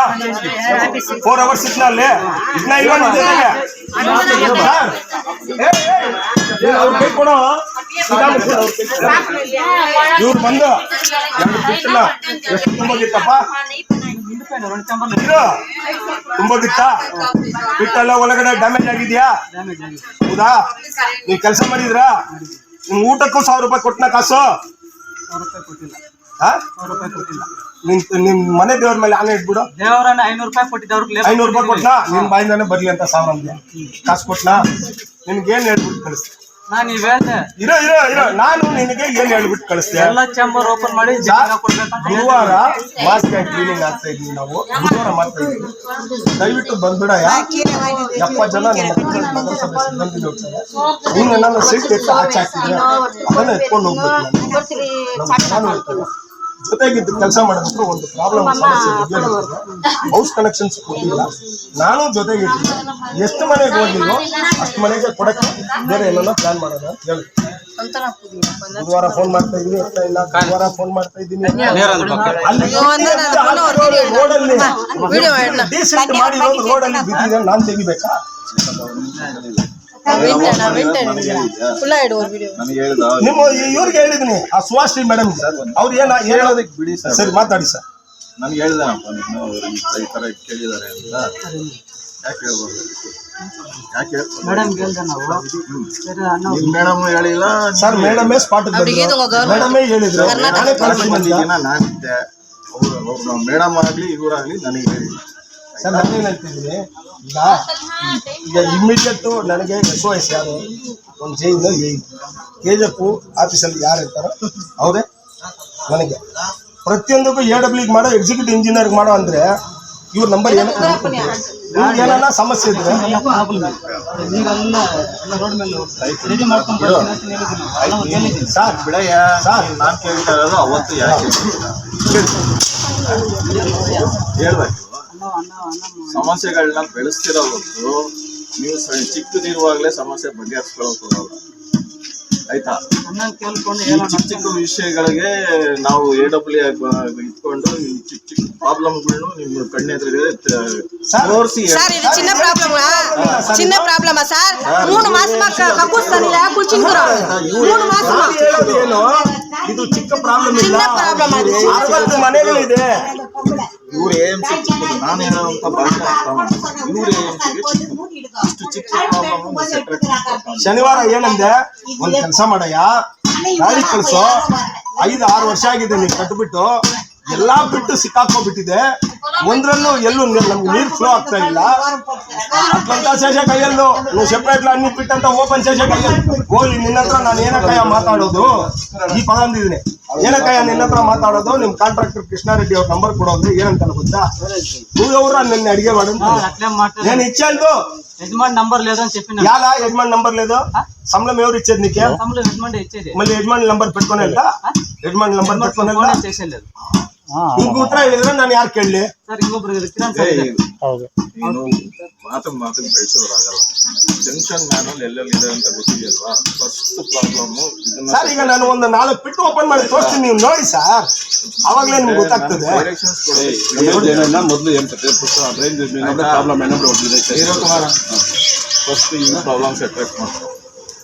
ಫೋರ್ ಅವರ್ಸ್ ಇದ್ನ ಅಲ್ಲಿ. ಇದ್ನ ಇಲ್ಲ. ಇವ್ರು ಬಂದು. ಪಿಟ್ಟನ್ನ ಎಷ್ಟು ತುಂಬೋಗಿತ್ತಪ್ಪ? ಒಳಗಡೆ ಡ್ಯಾಮೇಜ್ ಆಗಿದ್ಯಾ? ಹೌದಾ? ನೀವು ಕೆಲಸ ಮಾಡಿದ್ರಾ? ನಿಮ್ ಊಟಕ್ಕೂ ಸಾವಿರ ರೂಪಾಯಿ ಕೊಟ್ಟನ ಕಾಸು? ಹಾ? ನಿನ್ ನಿಮ್ ಮನೆ ದೇವ್ರ ಮೇಲೆ ಆನೆ ಇಟ್ಬಿಡು. ದೇವರನ್ನ ಐನೂರು ರೂಪಾಯಿ ಕೊಟ್ಟಿದ್ದವ್ರಿಗೆ ಐನೂರು ರೂಪಾಯಿ ಕೊಟ್ನಾ? ನಿನ್ ಬಾಯಿಂದಾನೆ ಬರ್ಲಿ ಅಂತ ಸಾವಿರ ಅಂದ್ಯ. ಕಾಸು ಕೊಟ್ನಾ? ನಿನ್ಗೆ ಏನ್ ಹೇಳ್ಬಿಟ್ಟು ಕಳಿಸ್ತೆ ನಾನು ನೀವ್ ಹೇಳ್ದೆ. ಇರೋ ಇರೋ ಇರೋ. ನಾನು ನಿನಗೆ ಏನ್ ಹೇಳ್ಬಿಟ್ಟು ಕಳಿಸ್ತೆ ಎಲ್ಲ ಚೇಂಬರ್ ಓಪನ್ ಮಾಡಿ ಗುರುವಾರ ಮಾಸ್ಕ್ ಕ್ಲೀನಿಂಗ್ ಆಗ್ತಾ ಇದೀವಿ ನಾವು. ಗುರುವಾರ ಮಾಡ್ತಾ ಇದೀವಿ. ದಯವಿಟ್ಟು ಬಂದ್ಬಿಡ ಎಪ್ಪ ಜನ ನಮ್ಮ ನಗರಸಭೆ ಸಿಬ್ಬಂದಿ ಹೋಗ್ತಾರೆ ನೀನು ನನ್ನ ಸೀಟ್ ಎತ್ತು ಆಚೆ ಹಾಕಿದ್ರೆ ಅದನ್ನ ಎತ್ಕೊಂಡು ಹೋಗ್ಬೇಕು ನಾನು. ನಾನು ಹೇಳ್ತೇನೆ. ಜೊತೆಗಿದ್ದು ಕೆಲಸ ಮಾಡೋದಕ್ಕೆ ಒಂದು ಪ್ರಾಬ್ಲಮ್ ಸಮಸ್ಯೆ ಹೌಸ್ ಕನೆಕ್ಷನ್ಸ್ ಕೊಟ್ಟಿಲ್ಲ. ನಾನು ಜೊತೆಗಿದ್ದು ಎಷ್ಟು ಮನೆಗೆ ಹೋಗಿದ್ರು ಅಷ್ಟು ಮನೆಗೆ ಕೊಡಕ್ಕೆ ಬೇರೆ ಏನನ್ನ ಪ್ಲಾನ್ ಮಾಡೋಣ ಅಂತ ಹೇಳಿ. ಬುಧವಾರ ಫೋನ್ ಮಾಡ್ತಾ ಇದೀನಿ ಅಂತ ಇಲ್ಲ. ಗುರುವಾರ ಫೋನ್ ಮಾಡ್ತಾ ಇದ್ದೀನಿ ಅಲ್ಲಿ ರೋಡಲ್ಲಿ ಮಾಡಿರೋ ಮಾಡಿರೋದು ರೋಡಲ್ಲಿ ಬಿದ್ದಿದೆ. ನಾನ್ ತೆಗಿಬೇಕಾ? ನನಗೆ ಹೇಳ್ದ ನಿಮ್ಮ ಇವ್ರಿಗೆ ಹೇಳಿದ್ದೀನಿ ಆ ಮೇಡಮ್ ಅವ್ರು ಏನ ಹೇಳೋದಕ್ಕೆ ಬಿಡಿ ಸರ್. ಸರಿ ಮಾತಾಡಿ ಸರ್. ನನಗೆ ಹೇಳ್ದನಪ್ಪ ನೀನು ಅವ್ರು ಈ ತರ- ಈ ಕೇಳಿದ್ದಾರೆ ಅಂತ. ಯಾಕೆ ಹೇಳ್ಬೋದು ಯಾಕೆ? ಮೇಡಮ್ ಹೇಳಿಲ್ಲ ಸರ್ ಮೇಡಮೇ ಸ್ಪಾಟ್ ಮೇಡಮೇ ಹೇಳಿದ್ರು. ನಾನೇ ನಾನಿದ್ದೆ. ಅವ್ರು ಮೇಡಮ್ ಆಗ್ಲಿ ಇವರಾಗ್ಲಿ ನನಗೆ ಹೇಳಿ ಸರ್ ನಾನೇನ್ ಹೇಳ್ತಿದ್ದೀನಿ? ಈಗ ಈಗ ಇಮಿಡಿಯೇಟ್ ನನಗೆ ಎಸ್ ವಯಸ್ ಯಾರು? ಒಂದು ಜೈಲು ಕೆ ಜಿ ಎಫ್ ಆಫೀಸಲ್ಲಿ ಯಾರು ಇರ್ತಾರೋ ಹೌದೇ ನನಗೆ. ಪ್ರತಿಯೊಂದಕ್ಕೂ ಎ ಡಬ್ಲ್ಯೂ ಮಾಡೋ ಎಕ್ಸಿಕ್ಯೂಟಿವ್ ಇಂಜಿನಿಯರ್ ಮಾಡೋ ಅಂದ್ರೆ ಇವ್ರ ನಂಬರ್ ಏನೋ? ಏನಾರ ಸಮಸ್ಯೆ ಇದ್ರೆ. ಸರ್ ಬಿಡಯ್ಯ. ಸರ್. ನಾನ್ ಕೇಳ್ತಾ ಇರೋದು ಅವತ್ತು ಯಾಕೆ? ಹೇಳ್ಬೇಕು. ಸಮಸ್ಯೆಗಳನ್ನ ಬೆಳೆಸ್ತಿರೋ ಹೊತ್ತು ನೀವು ಚಿಕ್ಕದಿರುವಾಗಲೇ ಸಮಸ್ಯೆ ಬಗೆಹರಿಸ್ಕೊಳಕ್ ಹೋಗಲ್ಲ. ಆಯ್ತಾ? ಚಿಕ್ಕ ಚಿಕ್ಕ ವಿಷಯಗಳಿಗೆ ನಾವು ಎ ಡಬ್ಲ್ಯೂ ಇಟ್ಕೊಂಡು ಚಿಕ್ಕ ಚಿಕ್ಕ ಪ್ರಾಬ್ಲಮ್ಗಳನ್ನು ನಿಮ್ಮ ಕಣ್ಣೆದುರಿಗೆ ತೋರಿಸಿ సార్ ಪ್ರಾಬ್ಲಮ್ చిన్న ప్రాబ్లమా చిన్న ప్రాబ్లమా సార్ మూడు మాసమా కక్కుస్తాను ఇలా కూర్చుంటురా మూడు మాసమా ಏನು ಇದು ಚಿಕ್ಕ ಪ್ರಾಬ್ಲಮ್ ಇಲ್ಲ. ಚಿನ್ನ ಇದೆ ಇವ್ರು ಎ ಎಂ ಸಿ ಚಿಕ್ಕದು ನಾನು ಏನೋ ಅಂತ ಮಾಡಿ ಇವ್ರು ಎ ಎಂ ಸಿಗೆ ಚಿಕ್ಕದು ಇಷ್ಟು ಚಿಕ್ಕ ಪ್ರಾಬ್ಲಮ್ ಶನಿವಾರ ಏನಂದೆ ಒಂದ್ ಕೆಲಸ ಮಾಡಯ್ಯ? ಗಾಡಿ ಕಳ್ಸೋ. ಐದು ಆರು ವರ್ಷ ಆಗಿದೆ ನೀವು ಕಟ್ಬಿಟ್ಟು. ಎಲ್ಲಾ ಬಿಟ್ಟು ಸಿಕ್ಕಾಕೋಬಿಟ್ಟಿದೆ ಮುಂದ್ರಲ್ಲೂ ಎಲ್ಲೂ ನಮ್ಗೆ ನೀರು ಫ್ಲೋ ಆಗ್ತಾ ಇಲ್ಲ ಅಟ್ಲಂತ ಶೇಷ ಕೈಯಲ್ಲೂ ನೀವು ಸೆಪ್ರೇಟ್ ಅನ್ನ ಬಿಟ್ಟಂತ ಓಪನ್ ಶೇಷ ಕೈಯಲ್ಲಿ ಹೋಗಿ ನಿನ್ನ ಹತ್ರ ನಾನು ಏನಕ್ಕಯ್ಯ ಮಾತಾಡೋದು ಈ ಪದ ಅಂದಿದ್ದೀನಿ ಏನಕ್ಕಯ್ಯ ನಿನ್ನ ಹತ್ರ ಮಾತಾಡೋದು ನಿಮ್ ಕಾಂಟ್ರಾಕ್ಟರ್ ಕೃಷ್ಣಾರೆಡ್ಡಿ ಅವ್ರ ನಂಬರ್ ಕೊಡೋದು ಏನಂತ ಗೊತ್ತಾ నువ్వెవరా నిన్ను అడిగేవాడు నేను ఇచ్చాను యజమాని నంబర్ లేదు అని చెప్పిన ఎలా యజమాని నంబర్ లేదు సంబళం ఎవరు ఇచ్చేది నీకే సంబళం యజమాని ఇచ్చేది మళ్ళీ యజమాని నంబర్ పెట్టుకుని యజమాని నంబర్ పెట్టుకుని చేసేయలేదు ನಿಮ್ಗೆ ಉತ್ತರ ನಾನು ಯಾರು ಕೇಳಲಿ? ಹೌದು. ಏನು ಮಾತು ಮಾತು ಬೆಳೆಸೋದಾಗಲ್ಲ ಜಂಕ್ಷನ್ ಎಲ್ಲೆಲ್ಲಿ ಇದೆ ಅಂತ ಗೊತ್ತಿದೆಯಲ್ವಾ? ಫಸ್ಟ್ ಪ್ರಾಬ್ಲಮ್ ಸರ್ ಈಗ ನಾನು ಒಂದು ನಾಲ್ಕು ಬಿಟ್ಟು ಓಪನ್ ಮಾಡಿ ತೋರಿಸ್ತೀನಿ ನೀವು ನೋಡಿ ಸರ್. ಅವಾಗಲೇ ನಿಮ್ಗೆ ಗೊತ್ತಾಗ್ತದೆ. ಡೈರೆಕ್ಷನ್ಸ್ ಕೊಡಿ ಮೊದಲು ರೇಂಜ್ ಪ್ರಾಬ್ಲಮ್ ಏನಂದ್ರೆ ಕುಮಾರ. ಫಸ್ಟ್ ಈ ಪ್ರಾಬ್ಲಮ್ಸ್ ಅಟ್ರಾಕ್ಟ್ ಮಾಡ್ತಾರೆ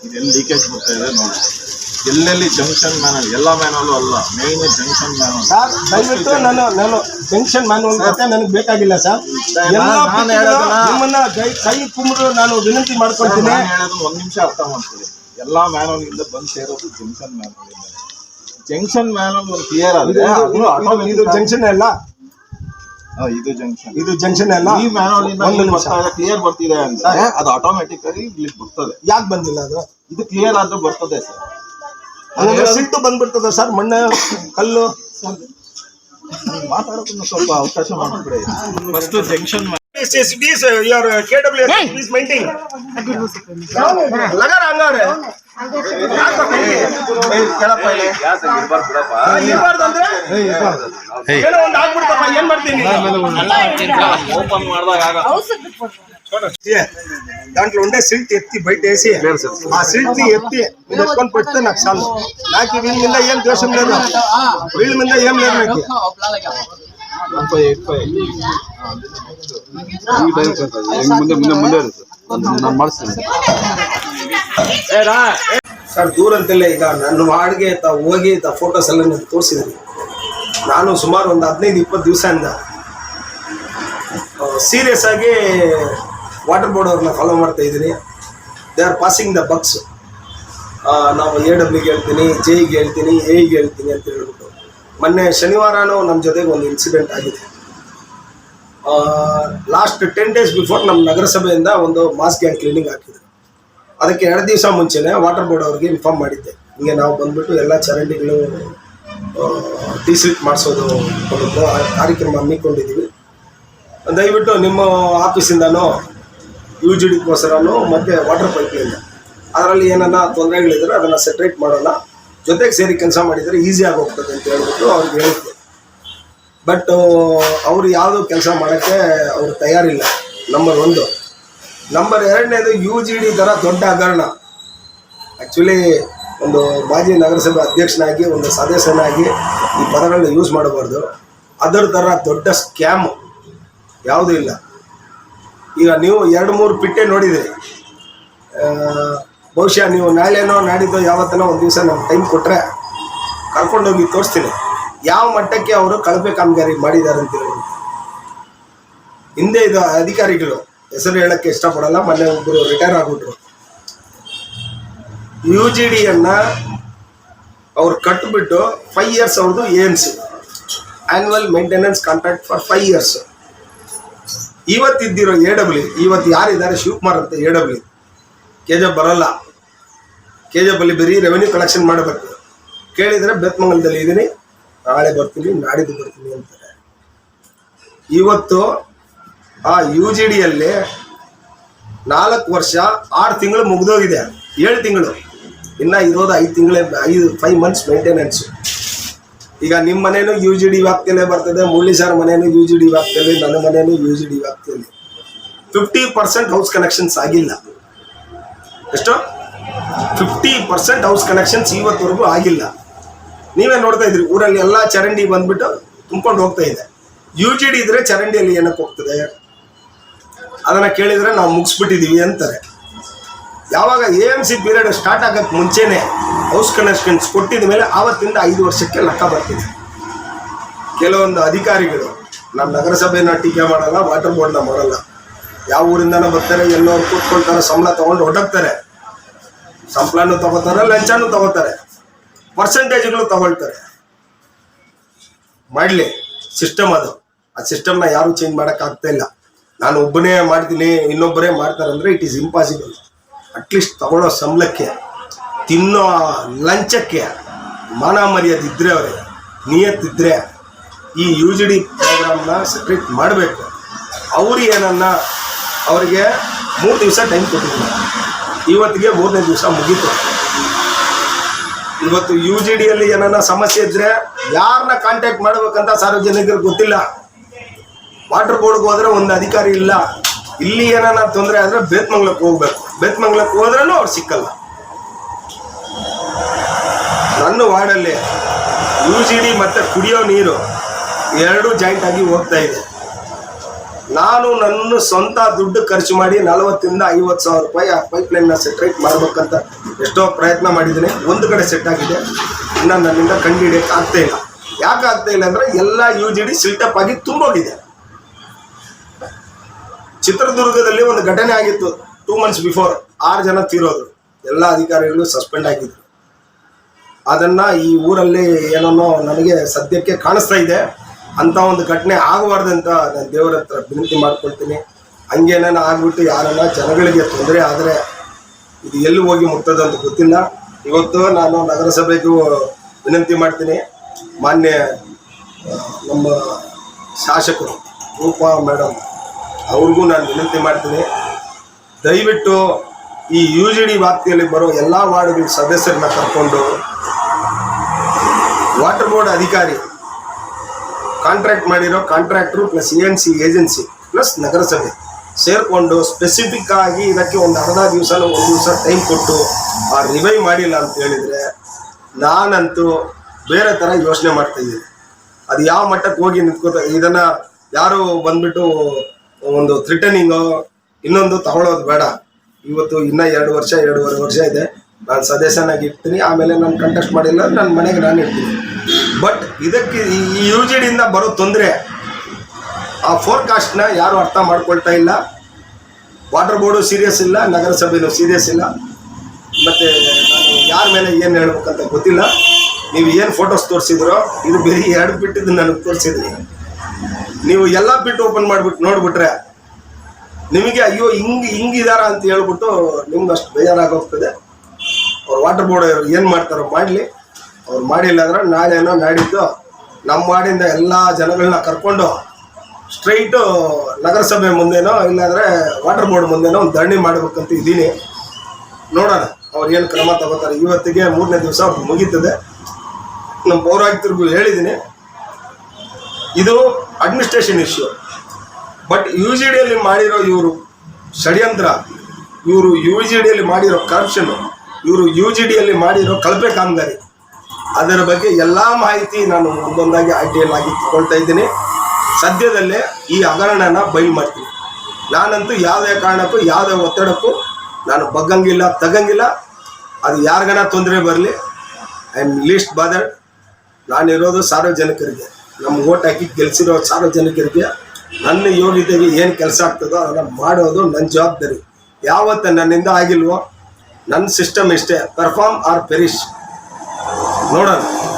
ಇದೆಲ್ಲಿ ಲೀಕೇಜ್ ಬರ್ತಾ ಇದೆ ನೋಡಿ. ಎಲ್ಲೆಲ್ಲಿ ಜಂಕ್ಷನ್ ಮ್ಯಾನ್ ಎಲ್ಲ ಮ್ಯಾನಲ್ಲೂ ಅಲ್ಲ ಮೇನ್ ಜಂಕ್ಷನ್ ಮ್ಯಾನ್ ಸರ್ ದಯವಿಟ್ಟು ನಾನು ನಾನು ಜಂಕ್ಷನ್ ಮ್ಯಾನುವಲ್ ಕತೆ ನನಗೆ ಬೇಕಾಗಿಲ್ಲ ಸರ್. ಎಲ್ಲ ನಾನು ಹೇಳೋದನ್ನ- ನಿಮ್ಮನ್ನ ಕೈ ಕೈ ಕುಂಬರು ನಾನು ವಿನಂತಿ ಮಾಡ್ಕೊಳ್ತೀನಿ. ಒಂದು ಹೇಳೋದು ಒಂದ್ ನಿಮಿಷ ಅರ್ಥ ಮಾಡ್ತೀನಿ ಎಲ್ಲಾ ಮ್ಯಾನುವಲ್ ಇಂದ ಬಂದ್ ಸೇರೋದು ಜಂಕ್ಷನ್ ಮ್ಯಾನುವಲ್ ಇಂದ ಜಂಕ್ಷನ್ ಮ್ಯಾನುವಲ್ ಒಂದು ಕ್ಲಿಯರ್ ಆದ್ರೆ ಅದು ಇದು ಜಂಕ್ಷನ್ ಅಲ್ಲ. ಇದು ಜಂಕ್ಷನ್. ಇದು ಜಂಕ್ಷನ್ ಅಲ್ಲ. ಈ ಮ್ಯಾನುವಲ್ ಕ್ಲಿಯರ್ ಬರ್ತಿದೆ ಅಂತ. ಅದು ಆಟೋಮೆಟಿಕ್ ಆಗಿ ಇಲ್ಲಿ ಬರ್ತದೆ. ಯಾಕೆ ಬಂದಿಲ್ಲ ಅದು? ಇದು ಕ್ಲಿಯರ್ ಆದ್ರೂ ಬರ್ತದೆ ಸರ್. ಅಂದ್ರೆ ಸಿಟ್ಟು ಬಂದ್ಬಿಡ್ತದ ಸರ್ ಮಣ್ಣು ಕಲ್ಲು ಮಾತಾಡೋದನ್ನ ಸ್ವಲ್ಪ ಅವಕಾಶ ಮಾಡ್ಬಿಡಿ first junction uh, uh, KWS is maintain. ಲಗಾರ ಹಂಗಾರೆ ಇರ್ಬಾರ್ದು ಅಂದ್ರೆ ಏನೋ ಒಂದ್ ಆಗ್ಬಿಡ್ತಪ್ಪ ಏನ್ ಮಾಡ್ತೀನಿ ಓಪನ್ ಮಾಡಿದಾಗ ಆಗ దాంట్లో ఉండే సిల్ట్ ఎత్తి బయట వేసి ఆ సిల్ట్ ఎత్తి మీరు ఎత్తుకొని పెడితే నాకు చాలు నాకు వీళ్ళ మీద ఏం దోషం లేదు వీళ్ళ మీద ఏం లేదు నాకు ಮುಂದೆ ಮುಂದೆ ಮುಂದೆ ಇರುತ್ತೆ ನಾನು ಮಾಡಿಸ್ತೀನಿ ಸರ್ ದೂರಂತೆಲ್ಲ ಈಗ ನನ್ನ ವಾರ್ಡ್ಗೆ ತ ಹೋಗಿ ತ ಫೋಟೋಸ್ ಎಲ್ಲ ನನಗೆ ತೋರಿಸಿದ್ರಿ ನಾನು ಸುಮಾರು ಒಂದು ಹದಿನೈದು ಇಪ್ಪತ್ತು ದಿವಸದಿಂದ ಸೀರಿಯಸ್ ಆಗಿ ವಾಟರ್ ಬೋರ್ಡ್ ಅವ್ರನ್ನ ಫಾಲೋ ಮಾಡ್ತಾ ಇದ್ದೀನಿ. They are passing the bucks ನಾವು ಎ ಡಬ್ಲ್ಯೂಗೆ ಹೇಳ್ತೀನಿ ಜೆಗೆ ಹೇಳ್ತೀನಿ ಎಗೆ ಹೇಳ್ತೀನಿ ಅಂತ ಹೇಳ್ಬಿಟ್ಟು. ಮೊನ್ನೆ ಶನಿವಾರನೂ ನಮ್ಮ ಜೊತೆಗೆ ಒಂದು ಇನ್ಸಿಡೆಂಟ್ ಆಗಿದೆ. ಲಾಸ್ಟ್ ಟೆನ್ ಡೇಸ್ ಬಿಫೋರ್ ನಮ್ಮ ನಗರಸಭೆಯಿಂದ ಒಂದು ಮಾಸ್ಕ್ ಆ್ಯಂಡ್ ಕ್ಲೀನಿಂಗ್ ಹಾಕಿದ್ರು. ಅದಕ್ಕೆ ಎರಡು ದಿವಸ ಮುಂಚೆನೇ ವಾಟರ್ ಬೋರ್ಡ್ ಅವ್ರಿಗೆ ಇನ್ಫಾರ್ಮ್ ಮಾಡಿದ್ದೆ. ಹಿಂಗೆ ನಾವು ಬಂದ್ಬಿಟ್ಟು ಎಲ್ಲ ಚರಂಡಿಗಳು ಡಿಸಿಲ್ಟ್ ಮಾಡಿಸೋದು ಒಂದು ಕಾರ್ಯಕ್ರಮ ಹಮ್ಮಿಕೊಂಡಿದ್ದೀವಿ. ದಯವಿಟ್ಟು ನಿಮ್ಮ ಆಫೀಸಿಂದನೂ ಯು ಜಿ ಡಿಗೋಸ್ಕರನೂ ಮತ್ತು ವಾಟರ್ ಪೈಪ್ಲೈನ್ ಅದರಲ್ಲಿ ಏನನ್ನ ತೊಂದರೆಗಳಿದ್ರೆ ಅದನ್ನು ಸೆಟ್ರೇಟ್ ಮಾಡೋಣ ಜೊತೆಗೆ ಸೇರಿ ಕೆಲಸ ಮಾಡಿದರೆ ಈಸಿಯಾಗಿ ಹೋಗ್ತದೆ ಅಂತ ಹೇಳ್ಬಿಟ್ಟು ಅವ್ರಿಗೆ ಹೇಳಿದ್ದೆ. ಬಟ್ ಅವರು ಯಾವುದೂ ಕೆಲಸ ಮಾಡೋಕ್ಕೆ ಅವರು ತಯಾರಿಲ್ಲ. ನಂಬರ್ ಒಂದು. ನಂಬರ್ ಎರಡನೇದು ಯು ಜಿ ಡಿ ಥರ ದೊಡ್ಡ ಹಗರಣ. ಆ್ಯಕ್ಚುಲಿ ಒಂದು ಮಾಜಿ ನಗರಸಭೆ ಅಧ್ಯಕ್ಷನಾಗಿ, ಒಂದು ಸದಸ್ಯನಾಗಿ ಈ ಪದಗಳನ್ನ ಯೂಸ್ ಮಾಡಬಾರ್ದು. ಅದರ ಥರ ದೊಡ್ಡ ಸ್ಕ್ಯಾಮ್ ಯಾವುದೂ ಇಲ್ಲ. ಈಗ ನೀವು ಎರಡು ಮೂರು ಪಿಟ್ಟೆ ನೋಡಿದಿರಿ. ಬಹುಶಃ ನೀವು ನಾಳೆನೋ ನಾಡಿದ್ದೋ ಯಾವತ್ತನೋ ಒಂದು ದಿವಸ ನಮ್ಗೆ ಟೈಮ್ ಕೊಟ್ಟರೆ ಕರ್ಕೊಂಡೋಗಿ ತೋರಿಸ್ತೀನಿ. ಯಾವ ಮಟ್ಟಕ್ಕೆ ಅವರು ಕಳಪೆ ಕಾಮಗಾರಿ ಮಾಡಿದ್ದಾರೆ ಅಂತ ಹೇಳಿ. ಹಿಂದೆ ಇದು ಅಧಿಕಾರಿಗಳು ಹೆಸರು ಹೇಳಕ್ಕೆ ಇಷ್ಟಪಡಲ್ಲ, ಮೊನ್ನೆ ಒಬ್ಬರು ರಿಟೈರ್ ಆಗಿಬಿಟ್ರು. ಯು ಜಿ ಡಿಯನ್ನು ಅವ್ರು ಕಟ್ಬಿಟ್ಟು ಫೈವ್ ಇಯರ್ಸ್ ಅವ್ರದ್ದು A annual maintenance contract for five years ಇವತ್ತಿದ್ದಿರೋ A W ಇವತ್ತು ಯಾರಿದ್ದಾರೆ ಶಿವಕುಮಾರ್ ಅಂತ ಎ ಡಬ್ಲ್ಯೂ ಕೆ ಜಿ ಬರಲ್ಲ. ಕೆ ಜಿ ಅಲ್ಲಿ ಬರೀ ರೆವೆನ್ಯೂ ಕಲೆಕ್ಷನ್ ಮಾಡಬೇಕು. ಕೇಳಿದರೆ ಬೆತ್ಮಂಗಲದಲ್ಲಿ ಇದ್ದೀನಿ ನಾಳೆ ಬರ್ತೀನಿ, ನಾಡಿದ್ದು ಬರ್ತೀನಿ ಅಂತಾರೆ. ಇವತ್ತು ಆ ಯು ಜಿ ಡಿಯಲ್ಲಿ ನಾಲ್ಕು ವರ್ಷ, ಆರು ತಿಂಗಳು ಮುಗಿದೋಗಿದೆ. ಏಳು ತಿಂಗಳು. ಇನ್ನು ಇರೋದು ಐದು ತಿಂಗಳೇ, ಐದು ಫೈವ್ ಮಂತ್ಸ್ ಮೇಂಟೆನೆನ್ಸ್ ಈಗ ನಿಮ್ಮ ಮನೇನು ಯು ಜಿ ಡಿ ವ್ಯಾಪ್ತಿಯಲ್ಲೇ ಬರ್ತದೆ, ಮುರಳಿ ಸರ್ ಮನೇನು ಯು ಜಿ ಡಿ ವ್ಯಾಪ್ತಿಯಲ್ಲಿ, ನನ್ನ ಮನೇನು ಯು ಜಿ ಡಿ ವ್ಯಾಪ್ತಿಯಲ್ಲಿ. ಫಿಫ್ಟಿ ಪರ್ಸೆಂಟ್ ಹೌಸ್ ಕನೆಕ್ಷನ್ಸ್ ಆಗಿಲ್ಲ. ಎಷ್ಟು? ಫಿಫ್ಟಿ ಪರ್ಸೆಂಟ್ ಹೌಸ್ ಕನೆಕ್ಷನ್ಸ್ ಇವತ್ತವರೆಗೂ ಆಗಿಲ್ಲ. ನೀವೇ ನೋಡ್ತಾ ಇದ್ರಿ ಊರಲ್ಲಿ ಎಲ್ಲ ಚರಂಡಿ ಬಂದ್ಬಿಟ್ಟು ತುಂಬ್ಕೊಂಡು ಹೋಗ್ತಾ ಇದೆ. ಯು ಜಿ ಡಿ ಇದ್ರೆ ಚರಂಡಿಯಲ್ಲಿ ಏನಕ್ಕೆ ಹೋಗ್ತದೆ? ಅದನ್ನ ಕೇಳಿದ್ರೆ ನಾವು ಮುಗಿಸ್ಬಿಟ್ಟಿದ್ದೀವಿ ಅಂತಾರೆ. ಯಾವಾಗ A M C period start ಆಗೋಕ್ಕೆ ಮುಂಚೆನೆ ಹೌಸ್ ಕನೆಕ್ಷನ್ಸ್ ಕೊಟ್ಟಿದ ಮೇಲೆ ಆವತ್ತಿಂದ ಐದು ವರ್ಷಕ್ಕೆ ಲೆಕ್ಕ ಬರ್ತಿದೆ. ಕೆಲವೊಂದು ಅಧಿಕಾರಿಗಳು ನಮ್ಮ ನಗರಸಭೆನ ಟೀಕೆ ಮಾಡಲ್ಲ ವಾಟರ್ ಬೋರ್ಡ್ನ ಮಾಡಲ್ಲ. ಯಾವ ಊರಿಂದನೂ ಬರ್ತಾರೆ ಎಲ್ಲೋರು ಕೂತ್ಕೊಳ್ತಾರೆ, ಸಂಬಳ ತೊಗೊಂಡು ಹೊಟ್ಟೋಗ್ತಾರೆ ಸಂಬಳನೂ ತಗೋತಾರೆ, ಲಂಚನೂ ತಗೋತಾರೆ. ಪರ್ಸೆಂಟೇಜ್ಗಳು ತಗೊಳ್ತಾರೆ. ಮಾಡಲಿ ಸಿಸ್ಟಮ್ ಅದು. ಆ ಸಿಸ್ಟಮ್ನ ಯಾರು ಚೇಂಜ್ ಮಾಡೋಕ್ಕಾಗ್ತಾ ಇಲ್ಲ. ನಾನು ಒಬ್ಬನೇ ಮಾಡ್ತೀನಿ, ಇನ್ನೊಬ್ಬರೇ ಮಾಡ್ತಾರೆ ಅಂದರೆ ಇಟ್ ಈಸ್ ಇಂಪಾಸಿಬಲ್ ಅಟ್ಲೀಸ್ಟ್ ತಗೊಳ್ಳೋ ಸಂಬಳಕ್ಕೆ, ತಿನ್ನೋ ಲಂಚಕ್ಕೆ ಮಾನ ಮರ್ಯಾದೆ ಇದ್ರೆ ಅವರಿಗೆ ನಿಯತ್ತಿದ್ರೆ ಈ ಯು ಜಿ ಡಿ ಪ್ರೋಗ್ರಾಮ್ನ ಸೆಪ್ರೇಟ್ ಮಾಡಬೇಕು. ಅವರು ಏನನ್ನ ಅವರಿಗೆ ಮೂರು ದಿವಸ ಟೈಮ್ ಕೊಟ್ಟಿದ್ರು. ಇವತ್ತಿಗೆ ಮೂರನೇ ದಿವಸ ಮುಗೀತು. ಇವತ್ತು ಯು ಜಿ ಡಿಯಲ್ಲಿ ಏನನ್ನ ಸಮಸ್ಯೆ ಇದ್ರೆ ಯಾರನ್ನ ಕಾಂಟ್ಯಾಕ್ಟ್ ಮಾಡಬೇಕಂತ ಸಾರ್ವಜನಿಕರಿಗೆ ಗೊತ್ತಿಲ್ಲ. ವಾಟರ್ ಬೋರ್ಡ್ಗೆ ಹೋದ್ರೆ ಒಂದು ಅಧಿಕಾರಿ ಇಲ್ಲ. ಇಲ್ಲಿ ಏನನ್ನ ತೊಂದರೆ ಆದರೆ ಬೇತ್ಮಂಗ್ಲಕ್ಕೆ ಹೋಗ್ಬೇಕು. ಬೇತ್ಮಂಗ್ಲಕ್ಕೆ ಹೋದ್ರೂ ಅವ್ರು ಸಿಕ್ಕಲ್ಲ. ನನ್ನ ವಾರ್ಡಲ್ಲಿ ಯು ಜಿ ಡಿ ಮತ್ತು ಕುಡಿಯೋ ನೀರು ಎರಡೂ ಜಾಯಿಂಟ್ ಆಗಿ ಹೋಗ್ತಾ ಇದೆ. ನಾನು ನನ್ನ ಸ್ವಂತ ದುಡ್ಡು ಖರ್ಚು ಮಾಡಿ ನಲವತ್ತಿಂದ ಐವತ್ತು ಸಾವಿರ ರೂಪಾಯಿ ಆ ಪೈಪ್ ಲೈನ್ನ ಸೆಟ್ರೇಟ್ ಮಾಡಬೇಕಂತ ಎಷ್ಟೋ ಪ್ರಯತ್ನ ಮಾಡಿದ್ದೀನಿ. ಒಂದು ಕಡೆ ಸೆಟ್ ಆಗಿದೆ. ಇನ್ನು ನನ್ನಿಂದ ಕಂಡು ಹಿಡಿಯಕ್ಕೆ ಆಗ್ತಾ ಇಲ್ಲ. ಯಾಕೆ ಆಗ್ತಾ ಇಲ್ಲ ಅಂದರೆ ಎಲ್ಲ ಯು ಜಿ ಡಿ ಸಿಲ್ಟಪ್ ಆಗಿ ತುಂಬೋಗಿದೆ. ಚಿತ್ರದುರ್ಗದಲ್ಲಿ ಒಂದು ಘಟನೆ ಆಗಿತ್ತು. ಟೂ ಮಂತ್ಸ್ ಬಿಫೋರ್ ಆರು ಜನ ತೀರೋದ್ರು. ಎಲ್ಲ ಅಧಿಕಾರಿಗಳು ಸಸ್ಪೆಂಡ್ ಆಗಿದ್ರು. ಅದನ್ನ ಈ ಊರಲ್ಲಿ ಏನನ್ನೋ ನನಗೆ ಸದ್ಯಕ್ಕೆ ಕಾಣಿಸ್ತಾ ಇದೆ. ಅಂತ ಒಂದು ಘಟನೆ ಆಗಬಾರ್ದು ಅಂತ ನಾನು ದೇವರ ಹತ್ರ ವಿನಂತಿ ಮಾಡ್ಕೊಳ್ತೀನಿ. ಹಂಗೇನೇನೋ ಆಗ್ಬಿಟ್ಟು ಯಾರನ್ನ ಜನಗಳಿಗೆ ತೊಂದರೆ ಆದರೆ ಇದು ಎಲ್ಲಿ ಹೋಗಿ ಮುಟ್ತದೆ ಅಂತ ಗೊತ್ತಿಲ್ಲ. ಇವತ್ತು ನಾನು ನಗರಸಭೆಗೂ ವಿನಂತಿ ಮಾಡ್ತೀನಿ. ಮಾನ್ಯ ನಮ್ಮ ಶಾಸಕರು ರೂಪಾ ಮೇಡಮ್ ಅವ್ರಿಗೂ ನಾನು ವಿನಂತಿ ಮಾಡ್ತೀನಿ. ದಯವಿಟ್ಟು ಈ ಯು ಜಿ ಡಿ ವ್ಯಾಪ್ತಿಯಲ್ಲಿ ಬರೋ ಎಲ್ಲ ವಾರ್ಡ್ಗಳ ಸದಸ್ಯರನ್ನ ಕರ್ಕೊಂಡು ವಾಟರ್ ಬೋರ್ಡ್ ಅಧಿಕಾರಿ ಕಾಂಟ್ರಾಕ್ಟ್ ಮಾಡಿರೋ contractor plus A N C, agency plus ನಗರಸಭೆ ಸೇರಿಕೊಂಡು ಸ್ಪೆಸಿಫಿಕ್ ಆಗಿ ಇದಕ್ಕೆ ಒಂದು ಅರ್ಧ ದಿವಸ ಒಂದು ದಿವಸ ಟೈಮ್ ಕೊಟ್ಟು ಆ ರಿವೈವ್ ಮಾಡಿಲ್ಲ ಅಂತ ಹೇಳಿದ್ರೆ ನಾನಂತೂ ಬೇರೆ ತರ ಯೋಚನೆ ಮಾಡ್ತಾ ಇದ್ದೀನಿ. ಅದು ಯಾವ ಮಟ್ಟಕ್ಕೆ ಹೋಗಿ ನಿಂತ್ಕೋತ ಇದನ್ನ ಯಾರು ಬಂದ್ಬಿಟ್ಟು ಒಂದು ಥ್ರಿಟನಿಂಗು ಇನ್ನೊಂದು ತಗೊಳ್ಳೋದು ಬೇಡ. ಇವತ್ತು ಇನ್ನ ಎರಡು ವರ್ಷ, ಎರಡೂವರೆ ವರ್ಷ ಇದೆ. ನಾನು ಸದಸ್ಯನಾಗಿ ಇರ್ತೀನಿ ಆಮೇಲೆ ನಾನು ಕಂಟೆಸ್ಟ್ ಮಾಡಿಲ್ಲ ನನ್ನ ಮನೆಗೆ ನಾನು ಇರ್ತೀನಿ ಬಟ್ ಇದಕ್ಕೆ ಈ ಯು ಜಿ ಡಿಯಿಂದ ಬರೋ ತೊಂದರೆ, ಆ ಫೋರ್ಕಾಸ್ಟ್ನ ಯಾರು ಅರ್ಥ ಮಾಡ್ಕೊಳ್ತಾ ಇಲ್ಲ. ವಾಟರ್ ಬೋರ್ಡು ಸೀರಿಯಸ್ ಇಲ್ಲ, ನಗರಸಭೆನೂ ಸೀರಿಯಸ್ ಇಲ್ಲ. ಮತ್ತೆ ನಾನು ಯಾರ ಮೇಲೆ ಏನು ಹೇಳ್ಬೇಕಂತ ಗೊತ್ತಿಲ್ಲ. ನೀವು ಏನು ಫೋಟೋಸ್ ತೋರಿಸಿದ್ರೋ, ಇದು ಬೇರೆ ಎರಡು ಬಿಟ್ಟಿದ್ದು ನನಗೆ ತೋರಿಸಿದ್ರಿ. ನೀವು ಎಲ್ಲ ಬಿಟ್ಟು ಓಪನ್ ಮಾಡಿಬಿಟ್ಟು ನೋಡ್ಬಿಟ್ರೆ ನಿಮಗೆ ಅಯ್ಯೋ ಹಿಂಗ್ ಹಿಂಗಿದಾರ ಅಂತ ಹೇಳ್ಬಿಟ್ಟು ನಿಮ್ಗೆ ಅಷ್ಟು ಬೇಜಾರಾಗೋಗ್ತದೆ. ಅವ್ರು ವಾಟರ್ ಬೋರ್ಡ್ ಏನು ಮಾಡ್ತಾರೋ ಮಾಡಲಿ. ಅವ್ರು ಮಾಡಿಲ್ಲ ಅಂದ್ರೆ ನಾಳೆನೋ ನಾಡಿದ್ದು ನಮ್ಮ ಮಾಡಿಂದ ಎಲ್ಲ ಜನಗಳನ್ನ ಕರ್ಕೊಂಡು ಸ್ಟ್ರೈಟು ನಗರಸಭೆ ಮುಂದೆನೋ ಇಲ್ಲಾಂದರೆ ವಾಟರ್ ಬೋರ್ಡ್ ಮುಂದೆನೋ ಒಂದು ಧರಣಿ ಮಾಡ್ಬೇಕಂತ ಇದ್ದೀನಿ. ನೋಡೋಣ ಅವ್ರು ಏನು ಕ್ರಮ ತಗೋತಾರೆ. ಇವತ್ತಿಗೆ ಮೂರನೇ ದಿವಸ ಮುಗೀತದೆ. ನಮ್ಮ ಪೌರಾಯುಕ್ತರಿಗೂ ಹೇಳಿದ್ದೀನಿ. ಇದು administration issue but U G ಡಿಯಲ್ಲಿ ಮಾಡಿರೋ ಇವರು ಷಡ್ಯಂತ್ರ, ಇವರು ಯು ಜಿ ಡಿಯಲ್ಲಿ ಮಾಡಿರೋ ಕರಪ್ಷನ್ ಇವರು ಯು ಜಿ ಡಿಯಲ್ಲಿ ಮಾಡಿರೋ ಕಳಪೆ ಕಾಮಗಾರಿ. ಅದರ ಬಗ್ಗೆ ಎಲ್ಲ ಮಾಹಿತಿ ನಾನು ಒಂದೊಂದಾಗಿ ಐ ಟಿ ಎಲ್ ಆಗಿ ತಗೊಳ್ತಾ ಇದ್ದೀನಿ. ಸದ್ಯದಲ್ಲೇ ಈ ಹಗರಣನ ಬಯಲು ಮಾಡ್ತೀನಿ. ನಾನಂತೂ ಯಾವುದೇ ಕಾರಣಕ್ಕೂ, ಯಾವುದೇ ಒತ್ತಡಕ್ಕೂ ನಾನು ಬಗ್ಗಂಗಿಲ್ಲ ತಗಂಗಿಲ್ಲ ಅದು ಯಾರಿಗನ ತೊಂದರೆ ಬರಲಿ ಐ ಆಮ್ ಲೀಸ್ಟ್ ಬಾದರ್ಡ್ ನಾನಿರೋದು ಸಾರ್ವಜನಿಕರಿಗೆ. ನಮ್ಮ ಓಟ್ ಹಾಕಿ ಗೆಲ್ಸಿರೋ ಸಾರ್ವಜನಿಕರಿಗೆ ನನ್ನ ಯೋಗ್ಯತೆಗೆ ಏನು ಕೆಲಸ ಆಗ್ತದೋ ಅದನ್ನು ಮಾಡೋದು ನನ್ನ ಜವಾಬ್ದಾರಿ. ಯಾವತ್ತು ನನ್ನಿಂದ ಆಗಿಲ್ವೋ ನನ್ನ ಸಿಸ್ಟಮ್ ಇಷ್ಟೇ. ಪರ್ಫಾರ್ಮ್ ಆರ್ ಪೆರಿಶ್ ನೋಡೋಣ.